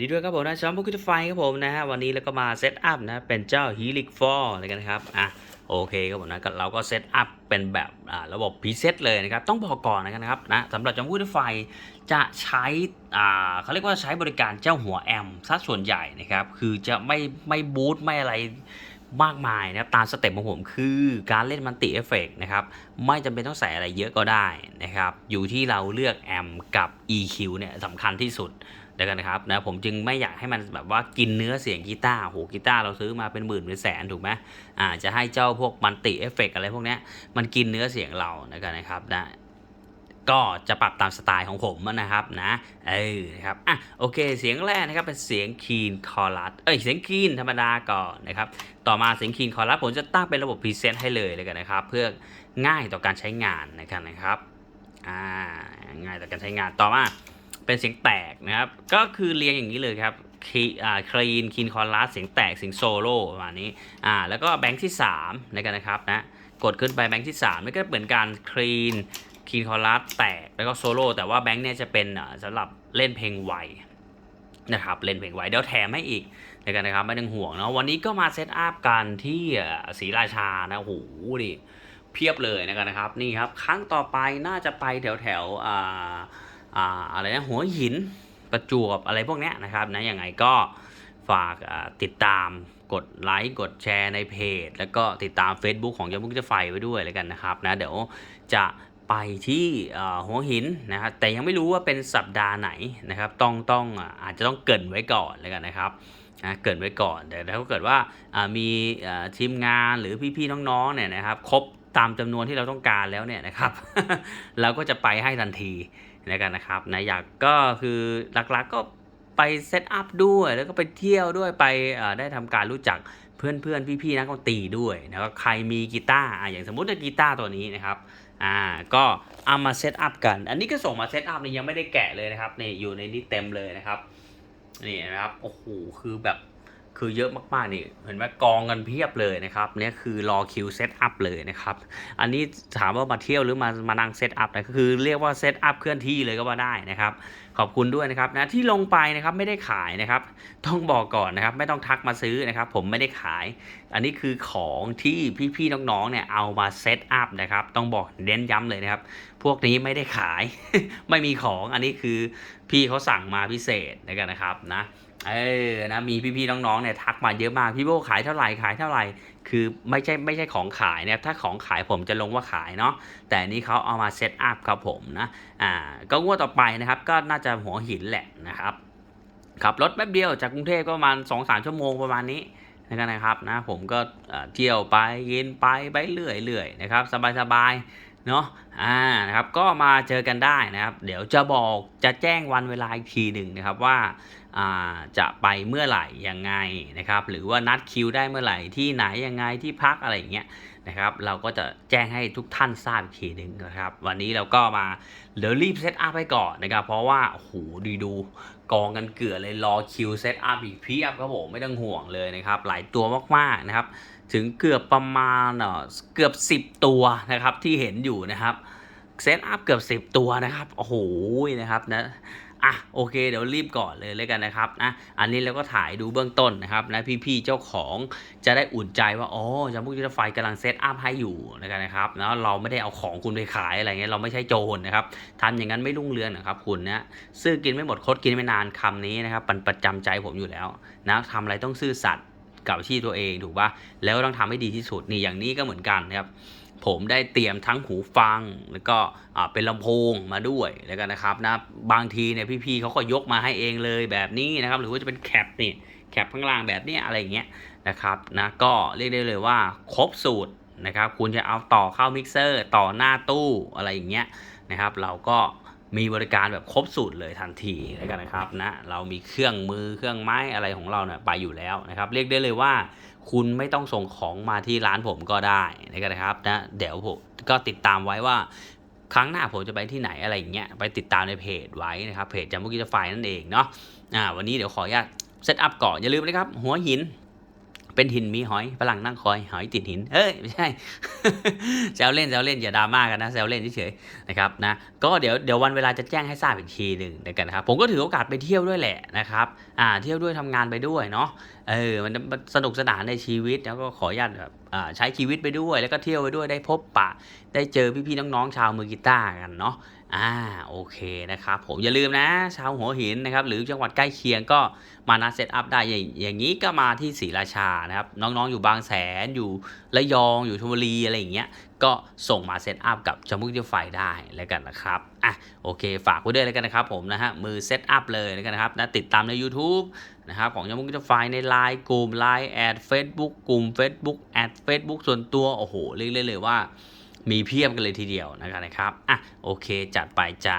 ดีด้วยครับผมนะช้อมพุกไฟครับผมนะฮะวันนี้เราก็มาเซตอัพนะเป็นเจ้า Helix 4เลยกันครับอะโอเคครับผมนะก็เราก็เซตอัพเป็นแบบอ่าระบบพรีเซตเลยนะครับต้องบอกก่อนนะครับนะสำหรับจอมพุกไฟจะใช้อ่าเขาเรียกว่าใช้บริการเจ้าหัวแอมซะส่วนใหญ่นะครับคือจะไม่ไม่บูตไม่อะไรมากมายนะครับตามสเต็ปของผมคือการเล่นมันติเอฟเฟกนะครับไม่จำเป็นต้องใส่อะไรเยอะก็ได้นะครับอยู่ที่เราเลือกแอมกับ EQ เนี่ยสำคัญที่สุด เดี๋ยวกันนะครับนะผมจึงไม่อยากให้มันแบบว่ากินเนื้อเสียงกีตาร์โหกีตาร์เราซื้อมาเป็นหมื่นเป็นแสนถูกไหมอ่าจะให้เจ้าพวกมันติเอฟเฟกอะไรพวกนี้มันกินเนื้อเสียงเรานะครับนะครับนะก็จะปรับตามสไตล์ของผมนะครับนะเออนะครับอะโอเคเสียงแรกนะครับเป็นเสียงคีนคอรัสเอ้ยเสียงคีนธรรมดาก่อนนะครับต่อมาเสียงคีนคอรัสผมจะตั้งเป็นระบบพรีเซนต์ให้เลยเลยกันนะครับ เพื่อง่ายต่อการใช้งานนะครับนะครับอ่าง่ายต่อการใช้งานต่อมา เป็นเสียงแตกนะครับ ก็คือเรียงอย่างนี้เลยครับคีอ่าคลีนคีนคอรัสเสียงแตกเสียงโซโล่ประมาณนี้อ่าแล้วก็แบงค์ที่3นะครับนะครับนะกดขึ้นไปแบงค์ที่3นี่ก็เหมือนการคลีนคีนคอรัสแตกแล้วก็โซโล่แต่ว่าแบงค์เนี่ยจะเป็นอ่าสำหรับเล่นเพลงไวนะครับเล่นเพลงไวเดี๋ยวแถมให้อีกนะครับนะครับไม่ต้องห่วงเนาะวันนี้ก็มาเซตอัพกันที่อ่าศรีราชานะโหดิเพียบเลยนะครับนะครับนี่ครับครั้งต่อไปน่าจะไปแถวแถวอ่า อะไรนะหัวหินประจวบอะไรพวกนี้นะครับนะยังไงก็ฝากติดตามกดไลค์กดแชร์ในเพจ แล้วก็ติดตาม Facebook ของยามุกจะไฟไว้ด้วยแล้วกันนะครับนะเดี๋ยวจะไปที่หัวหินนะครับแต่ยังไม่รู้ว่าเป็นสัปดาห์ไหนนะครับ ต้องต้องอาจจะต้องเกินไว้ก่อนแล้วกันนะครับนะเกินไว้ก่อนแต่ถ้าเกิดว่ามีทีมงานหรือพี่ๆน้องๆเนี่ยนะครับครบตามจำนวนที่เราต้องการแล้วเนี่ยนะครับ เราก็จะไปให้ทันที แล้วกันนะครับนะอยากก็คือหลักๆก็ไปเซตอัพด้วย แล้วก็ไปเที่ยวด้วยไปได้ทำการรู้จักเพื่อนๆ พี่ๆนักดนตรีด้วยนะครับใครมีกีตาร์อย่างสมมติว่ากีตาร์ตัวนี้นะครับอ่าก็เอามาเซตอัพกัน อันนี้ก็ส่งมาเซตอัพนี่ยังไม่ได้แกะเลยนะครับนี่อยู่ในนี้เต็มเลยนะครับนี่นะครับโอ้โหคือแบบ คือเยอะมากๆนี่เห็นไหมกองกันเพียบเลยนะครับเนี่ยคือรอคิวเซตอัพเลยนะครับอันนี้ถามว่ามาเที่ยวหรือมามานั่งเซตอัพนะก็คือเรียกว่าเซตอัพเคลื่อนที่เลยก็ว่าได้นะครับขอบคุณด้วยนะครับนะที่ลงไปนะครับไม่ได้ขายนะครับต้องบอกก่อนนะครับไม่ต้องทักมาซื้อนะครับผมไม่ได้ขาย อันนี้คือของที่พี่ๆน้องๆเนี่ยเอามาเซตอัพนะครับต้องบอกเน้นย้ำเลยนะครับพวกนี้ไม่ได้ขายไม่มีของอันนี้คือพี่เขาสั่งมาพิเศษนะครับนะครับนะ เออนะมีพี่ๆน้องๆเนี่ยทักมาเยอะมากพี่โบขายเท่าไหร่ขายเท่าไหร่คือไม่ใช่ไม่ใช่ของขายนะครับถ้าของขายผมจะลงว่าขายเนาะแต่นี้เขาเอามาเซตอัพครับผมนะอ่าก็งวดต่อไปนะครับ ก็น่าจะหัวหินแหละนะครับขับรถแป๊บเดียวจากกรุงเทพก็ประมาณ2อสาชั่วโมงประมาณนี้นะครับนะผมก็เที่ยวไปกินไปไปเรื่อยๆนะครับ สบายๆ เนาะอ่านะครับก็มาเจอกันได้นะครับ เดี๋ยวจะบอกจะแจ้งวันเวลาอีกทีหนึ่งนะครับว่าอ่าจะไปเมื่อไหร่ยังไงนะครับ หรือว่านัดคิวได้เมื่อไหร่ที่ไหนยังไงที่พักอะไรอย่างเงี้ยนะครับ เราก็จะแจ้งให้ทุกท่านทราบอีกทีหนึ่งนะครับ วันนี้เราก็มาเดี๋ยวรีบเซตอัพให้ก่อนนะครับ เพราะว่าโอ้โหดูดูกองกันเกลือเลยรอคิวเซตอัพอีกเพียบครับผมไม่ต้องห่วงเลยนะครับ หลายตัวมากๆนะครับ ถึงเกือบประมาณเอ่อเกือบ 10 ตัวนะครับที่เห็นอยู่นะครับเซตอัพเกือบ 10 ตัวนะครับโอ้โหนะครับนะอะโอเคเดี๋ยวรีบก่อนเลยเลยกันนะครับนะอันนี้เราก็ถ่ายดูเบื้องต้นนะครับนะพี่ๆเจ้าของจะได้อุ่นใจว่าอ๋อจามุกยุทธไฟกำลังเซตอัพให้อยู่นะครับนะครับแล้วเราไม่ได้เอาของคุณไปขายอะไรเงี้ยเราไม่ใช่โจรนะครับทำอย่างนั้นไม่รุ่งเรืองนะครับคุณนะซื้อกินไม่หมดคดกินไม่นานคำนี้นะครับมันประจำใจผมอยู่แล้วนะทำอะไรต้องซื่อสัตย์ กับอาชีพตัวเองถูกป่ะแล้วต้องทำให้ดีที่สุดนี่อย่างนี้ก็เหมือนกันนะครับ ผมได้เตรียมทั้งหูฟัง แล้วก็เป็นลำโพงมาด้วยแล้วกันนะครับนะบางทีเนี่ยพี่ๆเขาก็ยกมาให้เองเลยแบบนี้นะครับ หรือว่าจะเป็นแคปนี่แคปข้างล่างแบบนี้อะไรอย่างเงี้ยนะครับนะก็เรียกได้เลยว่าครบสูตรนะครับ คุณจะเอาต่อเข้ามิกเซอร์ ต่อหน้าตู้อะไรอย่างเงี้ยนะครับ เราก็ มีบริการแบบครบสูตรเลยทันทีแล้วกันนะครับนะเรามีเครื่องมือเครื่องไม้อะไรของเราเนี่ยไปอยู่แล้วนะครับ เรียกได้เลยว่า คุณไม่ต้องส่งของมาที่ร้านผมก็ได้นะครับนะเดี๋ยวผมก็ติดตามไว้ว่าครั้งหน้าผมจะไปที่ไหนอะไรอย่างเงี้ยไปติดตามในเพจไว้นะครับเพจจำพวกกิจไฟนั่นเองเนาะอ่าวันนี้เดี๋ยวขออนุญาตเซตอัพก่อนอย่าลืมนะครับหัวหิน เป็นหินมีหอยฝรั่งนั่งคอยหอยติดหินเอ้ยไม่ใช่แซวเล่นแซวเล่นอย่าดราม่ากันนะแซวเล่นเฉยๆนะครับนะก็เดี๋ยวเดี๋ยววันเวลาจะแจ้งให้ทราบอีกทีหนึ่งแล้วกันนะครับ ผมก็ถือโอกาสไปเที่ยวด้วยแหละนะครับอ่าเที่ยวด้วยทำงานไปด้วยเนาะเออมันสนุกสนานในชีวิตแล้วก็ขออนุญาตแบบ ใช้ชีวิตไปด้วย แล้วก็เที่ยวไปด้วยได้พบปะ ได้เจอพี่ๆน้องๆชาวมือกีตาร์กันเนาะอ่าโอเคนะครับผมอย่าลืมนะ ชาวหัวหินนะครับหรือจังหวัดใกล้เคียงก็มานัดเซตอัพได้อย่างอย่างนี้ก็มาที่ศรีราชานะครับน้องๆอยู่บางแสนอยู่ระยองอยู่ชลบุรีอะไรอย่างเงี้ย ก็ส่งมาเซตอัพกับจมูกที่ไฟได้แล้วกันนะครับอะโอเค ฝากไว้ด้วยแล้วกันนะครับผมนะฮะมือเซตอัพเลยแล้วกันนะครับนะติดตามใน YouTube นะครับของจมูกเดียวไฟในไลน์กลุ่มไลน์แอดเฟซบุ๊กกลุ่ม Facebook แอดเฟซบุ๊กส่วนตัวโอ้โหเรียกเลยเลยว่ามีเพียบกันเลยทีเดียวนะครับนะครับอะโอเคจัดไปจ้า